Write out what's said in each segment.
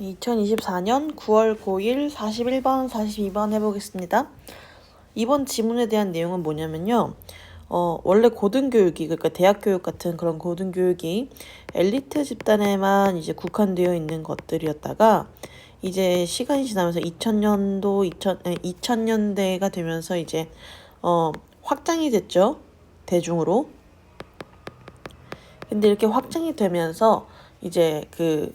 2024년 9월 9일 41번, 42번 해보겠습니다. 이번 지문에 대한 내용은 뭐냐면요. 어, 원래 고등교육이, 그러니까 대학교육 같은 그런 고등교육이 엘리트 집단에만 이제 국한되어 있는 것들이었다가 이제 시간이 지나면서 2000년도, 2000, 2000년대가 되면서 이제 어, 확장이 됐죠. 대중으로. 근데 이렇게 확장이 되면서 이제 그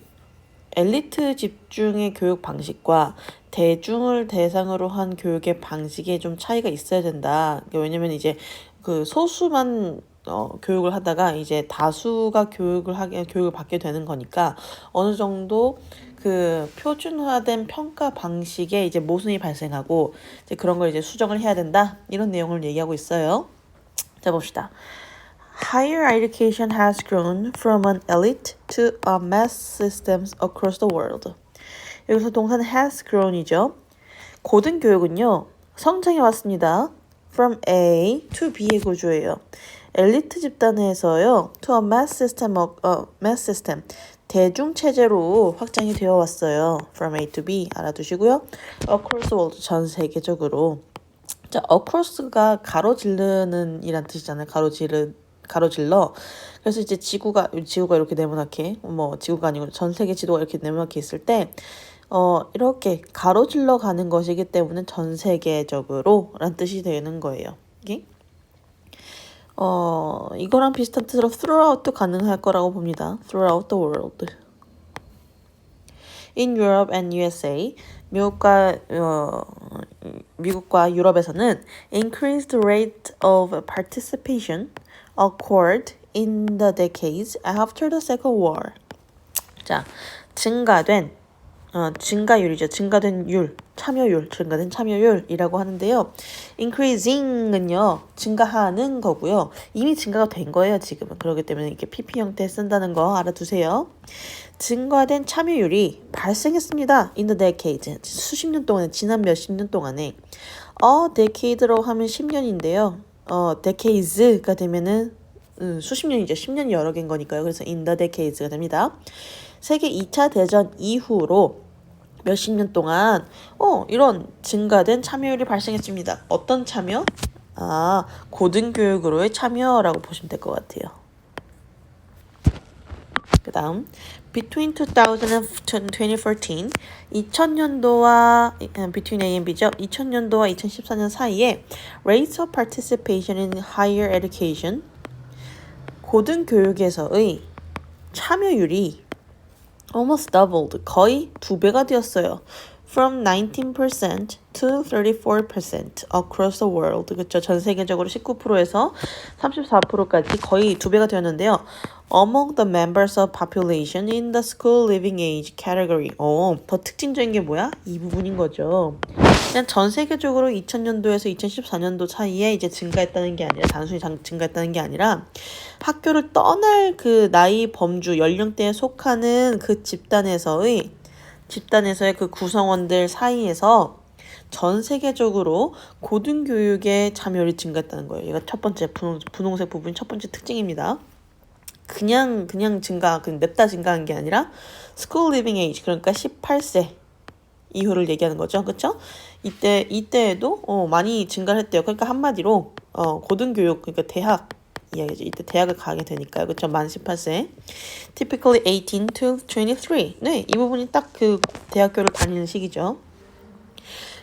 엘리트 집중의 교육 방식과 대중을 대상으로 한 교육의 방식에 좀 차이가 있어야 된다. 왜냐면 이제 그 소수만 어, 교육을 하다가 이제 다수가 교육을 하게 교육을 받게 되는 거니까 어느 정도 그 표준화된 평가 방식에 이제 모순이 발생하고 이제 그런 걸 이제 수정을 해야 된다 이런 내용을 얘기하고 있어요. 자 봅시다. Higher education has grown from an elite to a mass systems across the world. 여기서 동사는 has grown이죠. 고등교육은요, 성장해 왔습니다. From A to B의 구조예요. 엘리트 집단에서요, to a mass system, of, uh, mass system, 대중 체제로 확장이 되어 왔어요. From A to B 알아두시고요. Across the world 전 세계적으로. 자, across가 가로지르는 이란 뜻이잖아요. 가로지르 가로질러. 그래서 이제 지구가 지구가 이렇게 네모나게 뭐 지구가 아니고 전 세계 지도가 이렇게 네모나게 있을 때 어, 이렇게 가로질러 가는 것이기 때문에 전 세계적으로 란 뜻이 되는 거예요. 이게 어, 이거랑 비슷한 뜻으로 throughout도 가능할 거라고 봅니다. throughout the world. In Europe and USA, 미국과 어, 미국과 유럽에서는 increased rate of participation occurred in the decades after the Second War. 자, 증가된 어, 증가율이죠. 증가된 율, 참여율, 증가된 참여율이라고 하는데요. increasing은요, 증가하는 거고요. 이미 증가가 된 거예요, 지금은. 그렇기 때문에 이렇게 PP 형태 쓴다는 거 알아두세요. 증가된 참여율이 발생했습니다. in the decade. 수십 년 동안에, 지난 몇십 년 동안에. 어, decade라고 하면 10년인데요. 어, decades가 되면은 음, 수십 년이죠. 10년이 여러 개인 거니까요. 그래서 the decades가 됩니다. 세계 2차 대전 이후로 몇십 년 동안 어, 이런 증가된 참여율이 발생했습니다. 어떤 참여? 아, 고등교육으로의 참여라고 보시면 될 것 같아요. 그 다음 Between 2000 and 2014 2000년도와 between A and B죠. 2000년도와 2014년 사이에 rates of participation in higher education 고등교육에서의 참여율이 almost doubled 거의 두 배가 되었어요. From 19% to 34% across the world. 그렇죠. 전 세계적으로 19%에서 34%까지 거의 두 배가 되었는데요. Among the members of population in the school living age category. 어, 더 특징적인 게 뭐야? 이 부분인 거죠. 그냥 전 세계적으로 2000년도에서 2014년도 사이에 이제 증가했다는 게 아니라 단순히 증가했다는 게 아니라 학교를 떠날 그 나이 범주 연령대에 속하는 그 집단에서의 집단에서의 그 구성원들 사이에서 전 세계적으로 고등교육의 참여율이 증가했다는 거예요. 얘가 첫 번째 분홍, 분홍색 부분이 첫 번째 특징입니다. 그냥 그냥 증가, 그 냅다 증가한 게 아니라 school living age 그러니까 18세 이후를 얘기하는 거죠. 그렇죠? 이때 이때에도 어, 많이 증가를 했대요. 그러니까 한마디로 어, 고등교육 그러니까 대학 이야기죠. 이때 대학을 가게 되니까요. 그쵸? 만 18세. Typically 18 to 23. 네, 이 부분이 딱 그 대학교를 다니는 시기죠.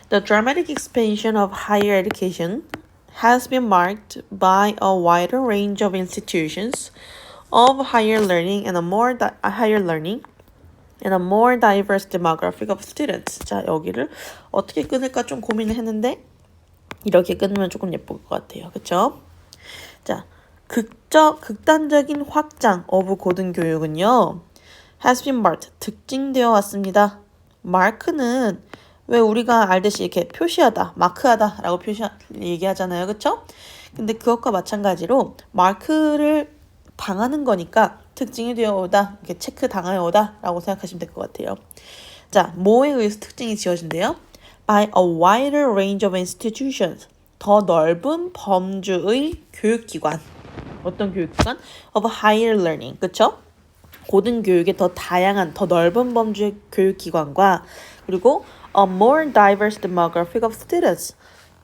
The dramatic expansion of higher education has been marked by a wider range of institutions of higher learning and a more higher learning and a more diverse demographic of students. 자, 여기를 어떻게 끊을까 좀 고민을 했는데 이렇게 끊으면 조금 예쁠 것 같아요. 자, 극적, 극단적인 확장 오브 고등교육은요. has been marked, 특징되어 왔습니다. 마크는 왜 우리가 알듯이 이렇게 표시하다, 마크하다 라고 표시, 얘기하잖아요. 그쵸? 근데 그것과 마찬가지로 마크를 당하는 거니까 특징이 되어 오다, 이렇게 체크 당하여 오다 라고 생각하시면 될 것 같아요. 자, 뭐에 의해서 특징이 지어진대요? By a wider range of institutions. 더 넓은 범주의 교육기관. 어떤 교육기관? of higher learning. 그쵸? 고등 교육의 더 다양한, 더 넓은 범주의 교육기관과 그리고 a more diverse demographic of students.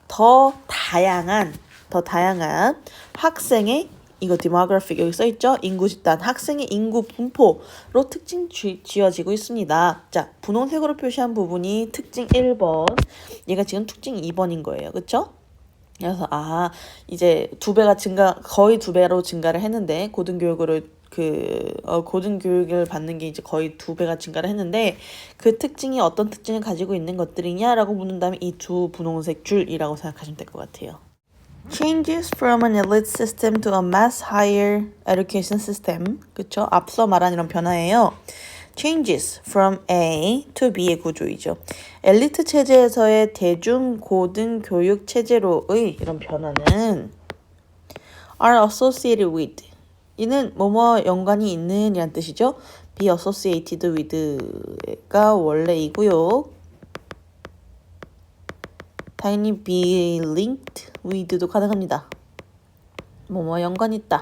더 다양한, 더 다양한 학생의 이거 demographic 여기 써 있죠? 인구 집단, 학생의 인구 분포로 특징 쥐, 지어지고 있습니다. 자, 분홍색으로 표시한 부분이 특징 1번, 얘가 지금 특징 2번인 거예요. 그쵸? 그래서 아 이제 두 배가 증가 거의 두 배로 증가를 했는데 고등교육으로 그 어, 고등교육을 받는 게 이제 거의 두 배가 증가를 했는데 그 특징이 어떤 특징을 가지고 있는 것들이냐라고 묻는다면 이 두 분홍색 줄이라고 생각하시면 될 것 같아요. Changes from an elite system to a mass higher education system. 그쵸? 앞서 말한 이런 변화예요. Changes from A to B의 구조이죠. 엘리트 체제에서의 대중 고등 교육 체제로의 이런 변화는 are associated with 이는 뭐뭐 연관이 있는 이란 뜻이죠. be associated with가 원래이고요. 당연히 be linked with도 가능합니다. 뭐뭐 연관이 있다.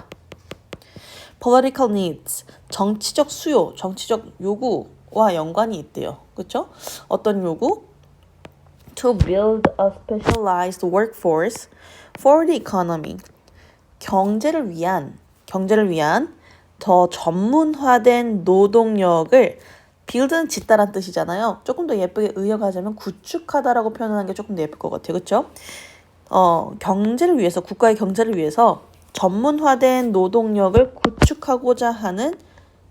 Political needs 정치적 수요, 정치적 요구와 연관이 있대요. 그렇죠? 어떤 요구? to build a specialized workforce for the economy. 경제를 위한 경제를 위한 더 전문화된 노동력을 build는 짓다란 뜻이잖아요. 조금 더 예쁘게 의역하자면 구축하다라고 표현하는 게 조금 더 예쁠 것 같아요. 그렇죠? 어, 경제를 위해서 국가의 경제를 위해서 전문화된 노동력을 구축하고자 하는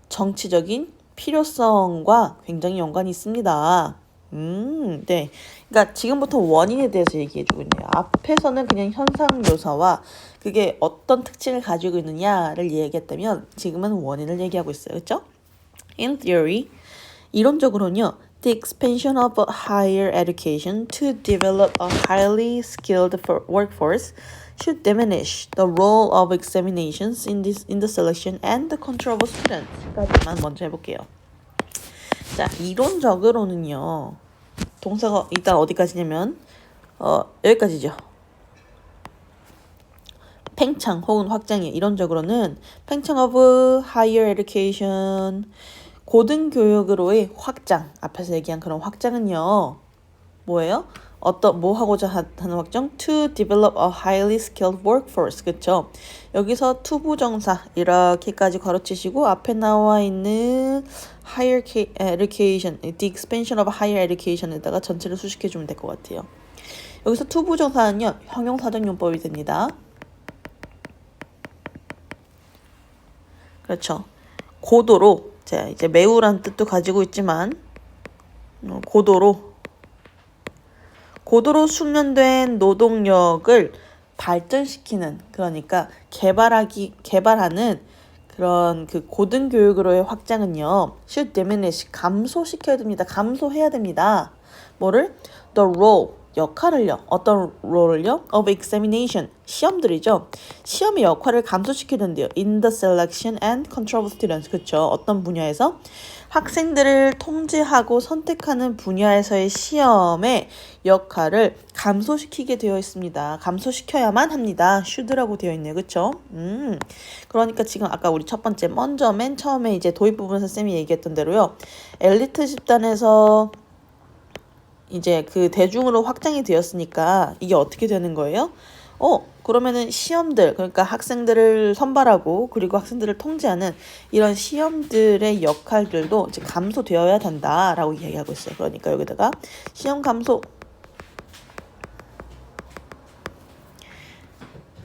정치적인 필요성과 굉장히 연관이 있습니다. 음, 네. 그러니까 지금부터 원인에 대해서 얘기해 주고 있네요. 앞에서는 그냥 현상 묘사와 그게 어떤 특징을 가지고 있느냐를 얘기했다면 지금은 원인을 얘기하고 있어요. 그렇죠? In theory, 이론적으로는요. The expansion of higher education to develop a highly skilled workforce should diminish the role of examinations in this in the selection and the control of students. 까지만 먼저 해볼게요. 자, 이론적으로는요. 동사가 일단 어디까지냐면 어, 여기까지죠. 팽창 혹은 확장이 이론적으로는 팽창 of higher education 고등교육으로의 확장 앞에서 얘기한 그런 확장은요. 뭐예요? 어떤 뭐 하고자 하는 확정? To develop a highly skilled workforce. 그쵸? 여기서 투부정사 이렇게까지 가로치시고 앞에 나와 있는 higher education, the expansion of higher education에다가 전체를 수식해 주면 될 것 같아요. 여기서 투부정사는요. 형용사적용법이 됩니다. 그렇죠. 고도로 자 이제 매우란 뜻도 가지고 있지만 어, 고도로 고도로 숙련된 노동력을 발전시키는 그러니까 개발하기 개발하는 그런 그 고등 교육으로의 확장은요 should diminish 감소시켜야 됩니다 감소해야 됩니다 뭐를 the role 역할을요. 어떤 롤을요? of examination. 시험들이죠. 시험의 역할을 감소시키는데요. in the selection and control of students. 그쵸? 어떤 분야에서? 학생들을 통제하고 선택하는 분야에서의 시험의 역할을 감소시키게 되어 있습니다. 감소시켜야만 합니다. should라고 되어 있네요. 그쵸? 음. 그러니까 지금 아까 우리 첫 번째 먼저 맨 처음에 이제 도입 부분에서 쌤이 얘기했던 대로요. 엘리트 집단에서 이제 그 대중으로 확장이 되었으니까 이게 어떻게 되는 거예요? 어, 그러면은 시험들, 그러니까 학생들을 선발하고 그리고 학생들을 통제하는 이런 시험들의 역할들도 이제 감소되어야 된다라고 이야기하고 있어요. 그러니까 여기다가 시험 감소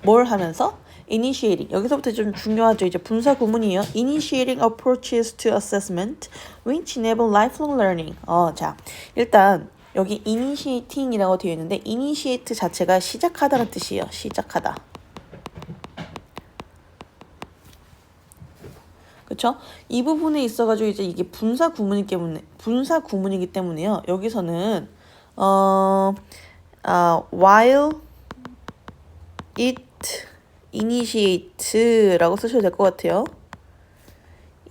뭘 하면서 initiating 여기서부터 좀 중요하죠. 이제 분사 구문이에요. initiating approaches to assessment which enable lifelong learning. 어, 자, 일단 여기 initiating이라고 되어 있는데 initiate 자체가 시작하다는 뜻이에요. 시작하다. 그쵸? 이 부분에 있어 가지고 이제 이게 분사 구문이기 때문에 분사 구문이기 때문에요. 여기서는 어, 아, while it initiate라고 쓰셔도 될 것 같아요.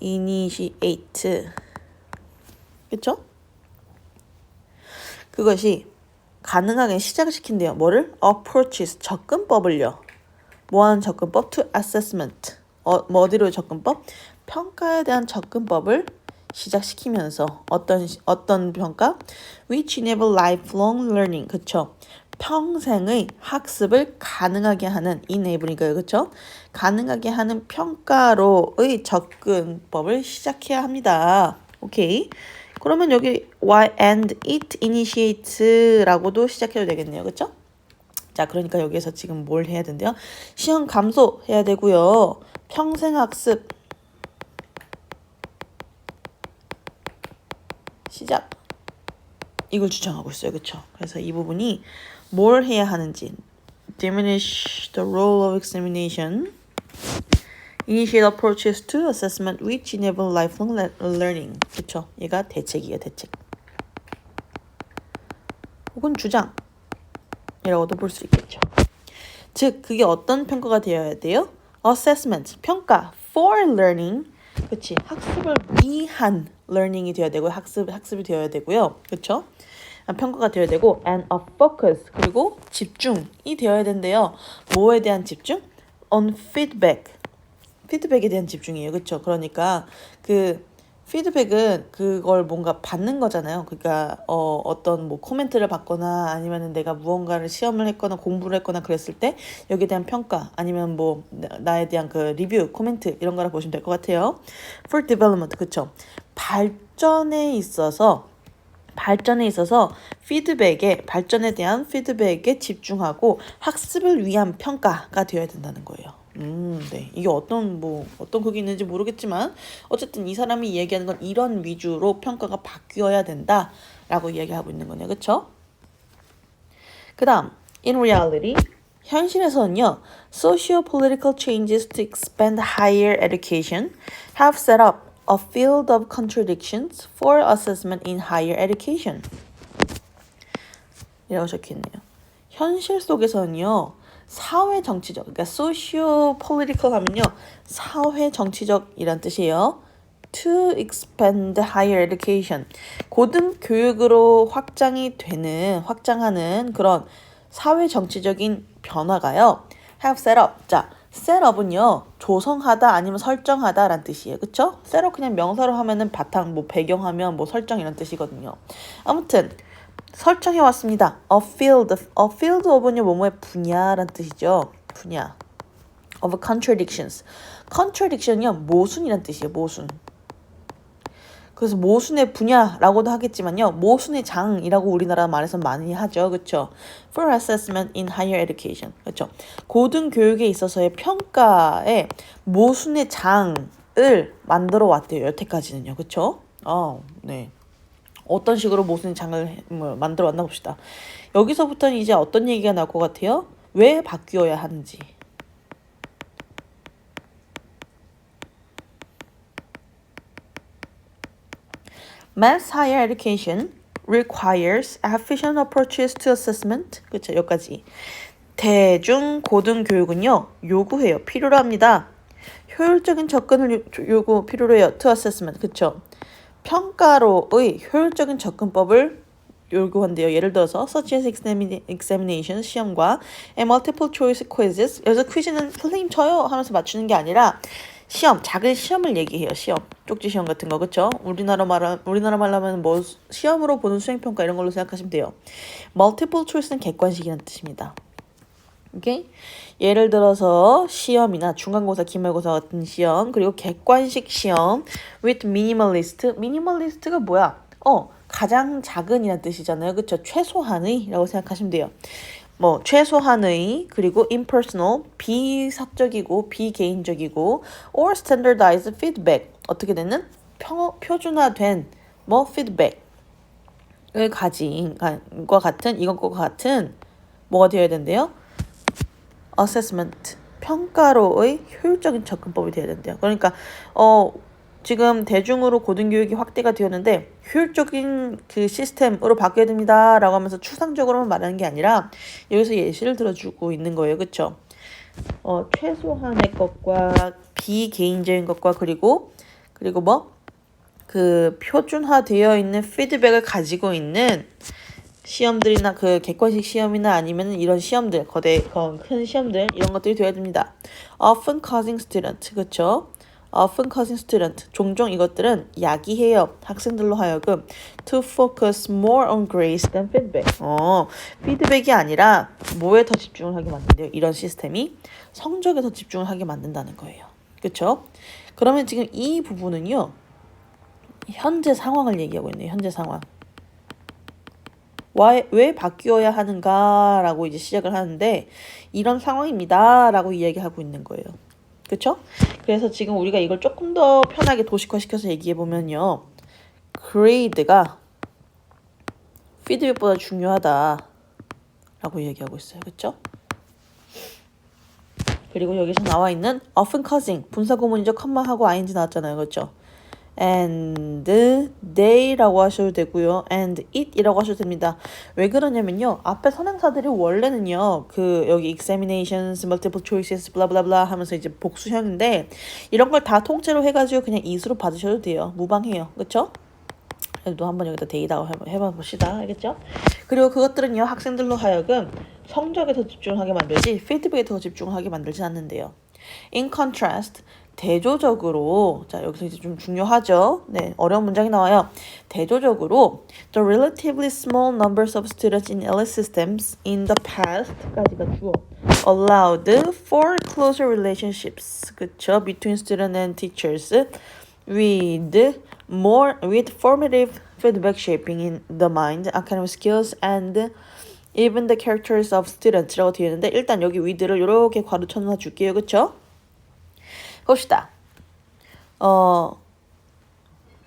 initiate. 그쵸? 그것이 가능하게 시작을 시킨대요. 뭐를? approaches, 접근법을요. 뭐하는 접근법? to assessment. 어, 뭐 어디로 접근법? 평가에 대한 접근법을 시작시키면서 어떤 시- 어떤 평가? which enable lifelong learning. 그쵸? 평생의 학습을 가능하게 하는 enable이니까요. 그쵸? 가능하게 하는 평가로의 접근법을 시작해야 합니다. 오케이. 그러면 여기 why and it initiates라고도 시작해도 되겠네요. 그쵸? 자, 그러니까 여기에서 지금 뭘 해야 된대요? 시험 감소 해야 되고요. 평생 학습 시작. 이걸 주장하고 있어요. 그쵸? 그래서 이 부분이 뭘 해야 하는지 diminish the role of examination initiate approaches to assessment which enable lifelong le- learning 그쵸? 얘가 대책이에요. 대책. 혹은 주장 이라고도 볼 수 있겠죠. 즉 그게 어떤 평가가 되어야 돼요? assessment 평가 for learning 그치 학습을 위한 learning이 되어야 되고 학습 학습이 되어야 되고요. 그렇죠? 평가가 되어야 되고 and a focus 그리고 집중이 되어야 된대요. 뭐에 대한 집중? on feedback 피드백에 대한 집중이에요. 그렇죠? 그러니까 그 피드백은 그걸 뭔가 받는 거잖아요. 그러니까 어, 어떤 뭐 코멘트를 받거나 아니면은 내가 무언가를 시험을 했거나 공부를 했거나 그랬을 때 여기에 대한 평가 아니면 뭐 나- 나에 대한 그 리뷰, 코멘트 이런 거라 보시면 될 것 같아요. For development 그쵸? 발전에 있어서 발전에 있어서 피드백에 발전에 대한 피드백에 집중하고 학습을 위한 평가가 되어야 된다는 거예요. 음, 네. 이게 어떤 뭐 어떤 그게 있는지 모르겠지만 어쨌든 이 사람이 얘기하는 건 이런 위주로 평가가 바뀌어야 된다라고 이야기하고 있는 거네요. 그렇죠? 그다음 in reality 현실에서는요 socio-political changes to expand higher education have set up a field of contradictions for assessment in higher education. 이라고 적혀 있네요. 현실 속에서는요 사회 정치적 그러니까 socio-political 하면요. 사회 정치적이란 뜻이에요. to expand higher education. 고등 교육으로 확장이 되는 확장하는 그런 사회 정치적인 변화가요. Have set up. 자 set up은요 조성하다 아니면 설정하다라는 뜻이에요. 그쵸? set up 그냥 명사로 하면은 바탕 뭐 배경하면 뭐 설정 이런 뜻이거든요. 아무튼 설정해 왔습니다 a field a field of은요 뭐뭐의 분야라는 뜻이죠 분야 of contradictions contradiction이요 모순이란 뜻이에요 모순 그래서 모순의 분야라고도 하겠지만요. 모순의 장이라고 우리나라 말에서 많이 하죠. 그렇죠? For assessment in higher education. 그렇죠? 고등 교육에 있어서의 평가에 모순의 장을 만들어 왔대요. 여태까지는요. 그렇죠? 어, 네. 어떤 식으로 모순의 장을 해- 뭐, 만들어 왔나 봅시다. 여기서부터는 이제 어떤 얘기가 나올 것 같아요? 왜 바뀌어야 하는지. Mass higher education requires efficient approaches to assessment. 그렇죠. 여기까지. 대중 고등 교육은요. 요구해요. 필요로 합니다. 효율적인 접근을 요- 요구 필요로 해요. to assessment. 그렇죠. 평가로의 효율적인 접근법을 요구한대요. 예를 들어서 such as examina- examination 시험과 and multiple choice quizzes 여기서 퀴즈는 선생님 저요 하면서 맞추는 게 아니라 시험 작은 시험을 얘기해요. 시험 쪽지 시험 같은 거 그렇죠? 우리나라 말 우리나라 말로 하면 뭐 수- 시험으로 보는 수행 평가 이런 걸로 생각하시면 돼요. multiple choice는 객관식이라는 뜻입니다. 오케이? 예를 들어서 시험이나 중간고사, 기말고사 같은 시험, 그리고 객관식 시험 with minimalist. minimalist가 뭐야? 어, 가장 작은이란 뜻이잖아요. 그쵸? 최소한의라고 생각하시면 돼요. 뭐 최소한의 그리고 impersonal 비사적이고 비개인적이고 or standardized feedback 어떻게 되는 평, 표준화된 뭐 feedback을 가진 과 같은 이것과 같은 뭐가 되어야 된대요? Assessment 평가로의 효율적인 접근법이 되어야 된대요. 그러니까 어 지금 대중으로 고등교육이 확대가 되었는데 효율적인 그 시스템으로 바뀌어야 됩니다라고 하면서 추상적으로만 말하는 게 아니라 여기서 예시를 들어주고 있는 거예요. 그렇죠? 어 최소한의 것과 비개인적인 것과 그리고 그리고 뭐 그 표준화되어 있는 피드백을 가지고 있는 시험들이나 그 객관식 시험이나 아니면 이런 시험들 거대 어, 큰 시험들 이런 것들이 되어야 됩니다. Often causing student 그렇죠? often causing student 종종 이것들은 야기해요. 학생들로 하여금 to focus more on grades than feedback. 어 피드백이 아니라 뭐에 더 집중을 하게 만든대요? 이런 시스템이 성적에 더 집중을 하게 만든다는 거예요. 그쵸? 그러면 지금 이 부분은요 현재 상황을 얘기하고 있네요. 현재 상황 왜, 왜 바뀌어야 하는가 라고 이제 시작을 하는데 이런 상황입니다 라고 이야기하고 있는 거예요. 그쵸? 그래서 지금 우리가 이걸 조금 더 편하게 도식화시켜서 얘기해 보면요. grade가 피드백보다 중요하다 라고 얘기하고 있어요. 그쵸? 그리고 여기서 나와 있는 often causing 분사 구문이죠. 컴마하고 ing 나왔잖아요. 그렇죠? And they라고 하셔도 되고요. and it이라고 하셔도 됩니다. 왜 그러냐면요. 앞에 선행사들이 원래는요. 그 여기 examinations, multiple choices, 블라블라블라 하면서 이제 복수형인데 이런 걸 다 통째로 해가지고 그냥 it으로 받으셔도 돼요. 무방해요. 그쵸? 그래도 한번 여기다 데이다고 해봐 봅시다. 알겠죠? 그리고 그것들은요. 학생들로 하여금 성적에 더 집중하게 만들지 피드백에 더 집중하게 만들지 않는데요. In contrast, 대조적으로 자 여기서 이제 좀 중요하죠. 네 어려운 문장이 나와요. 대조적으로 the relatively small numbers of students in LS systems in the past까지가 주어 allowed for closer relationships 그쵸 between student and teachers with more with formative feedback shaping in the mind, academic skills and even the characters of students라고 되어 있는데 일단 여기 with를 이렇게 괄호 쳐놔 줄게요. 그쵸? 봅시다. 어,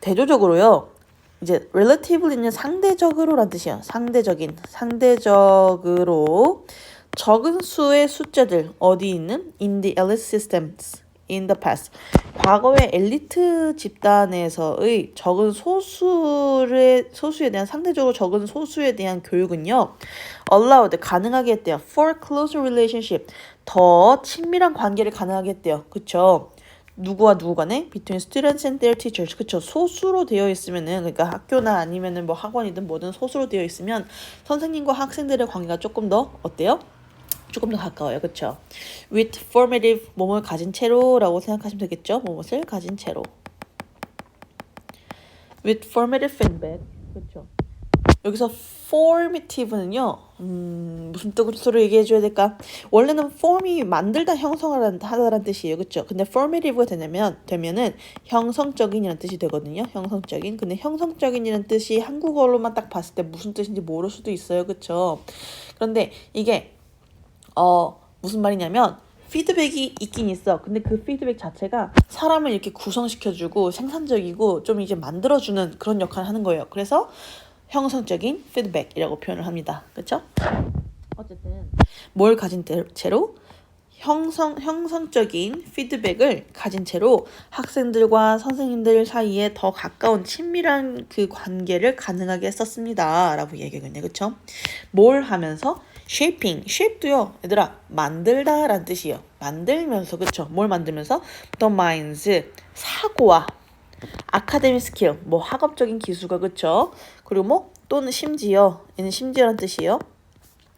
대조적으로요. 이제 relatively는 상대적으로란 뜻이에요. 상대적인, 상대적으로 적은 수의 숫자들 어디 있는 in the elite systems in the past. 과거의 엘리트 집단에서의 적은 소수의 소수에 대한 상대적으로 적은 소수에 대한 교육은요. allowed 가능하게 했대요. for closer relationship 더 친밀한 관계를 가능하게 했대요. 그쵸? 누구와 누구 간에 between students and their teachers 그쵸 소수로 되어 있으면은 그러니까 학교나 아니면은 뭐 학원이든 뭐든 소수로 되어 있으면 선생님과 학생들의 관계가 조금 더 어때요? 조금 더 가까워요. 그쵸? with formative 몸을 가진 채로라고 생각하시면 되겠죠? 무엇을 가진 채로 with formative feedback 그쵸? 여기서 formative는요, 음, 무슨 뜻으로 얘기해줘야 될까? 원래는 form이 만들다 형성을 하다라는 뜻이에요. 그쵸? 근데 formative가 되냐면, 되면은 형성적인이라는 뜻이 되거든요. 형성적인. 근데 형성적인이라는 뜻이 한국어로만 딱 봤을 때 무슨 뜻인지 모를 수도 있어요. 그쵸? 그런데 이게, 어, 무슨 말이냐면, 피드백이 있긴 있어. 근데 그 피드백 자체가 사람을 이렇게 구성시켜주고 생산적이고 좀 이제 만들어주는 그런 역할을 하는 거예요. 그래서 형성적인 피드백이라고 표현을 합니다. 그렇죠? 어쨌든 뭘 가진 채로 형성 형성적인 피드백을 가진 채로 학생들과 선생님들 사이에 더 가까운 친밀한 그 관계를 가능하게 했었습니다 라고 얘기하겠네. 그렇죠? 뭘 하면서 shaping, shape도요. 얘들아, 만들다라는 뜻이에요. 만들면서 그렇죠? 뭘 만들면서 the minds 사고와 아카데미 스킬, 뭐 학업적인 기술가 그쵸? 그리고 뭐 또는 심지어 얘는 심지어란 뜻이에요.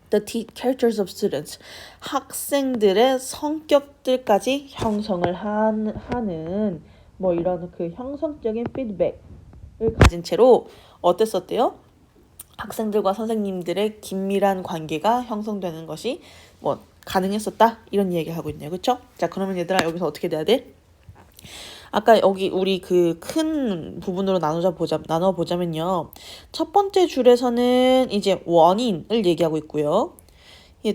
The characters of students 학생들의 성격들까지 형성을 한, 하는 뭐 이런 그 형성적인 피드백을 가진 채로 어땠었대요? 학생들과 선생님들의 긴밀한 관계가 형성되는 것이 뭐 가능했었다 이런 얘기 하고 있네요, 그렇죠? 자 그러면 얘들아 여기서 어떻게 돼야 돼? 아까 여기 우리 그 큰 부분으로 나누자 보자 나눠 보자면요. 첫 번째 줄에서는 이제 원인을 얘기하고 있고요.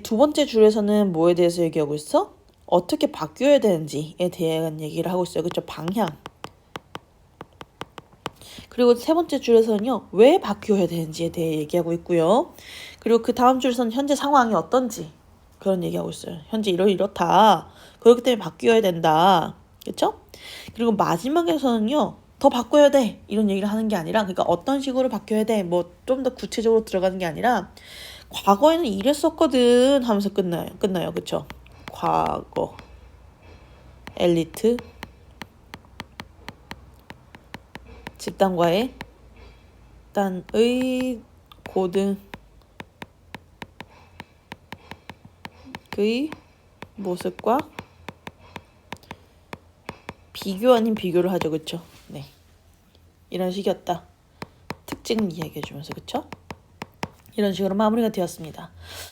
두 번째 줄에서는 뭐에 대해서 얘기하고 있어? 어떻게 바뀌어야 되는지에 대한 얘기를 하고 있어요. 그렇죠? 방향. 그리고 세 번째 줄에서는요. 왜 바뀌어야 되는지에 대해 얘기하고 있고요. 그리고 그 다음 줄에서는 현재 상황이 어떤지 그런 얘기하고 있어요. 현재 이러 이렇다. 그렇기 때문에 바뀌어야 된다. 그렇죠? 그리고 마지막에서는요. 더 바꿔야 돼. 이런 얘기를 하는 게 아니라 그러니까 어떤 식으로 바뀌어야 돼. 뭐 좀 더 구체적으로 들어가는 게 아니라 과거에는 이랬었거든 하면서 끝나요. 끝나요. 그쵸 과거 엘리트 집단과의 단의 고등 그의 모습과 비교 아닌 비교를 하죠, 그쵸? 네. 이런 식이었다. 특징을 이야기해 주면서, 그쵸? 이런 식으로 마무리가 되었습니다.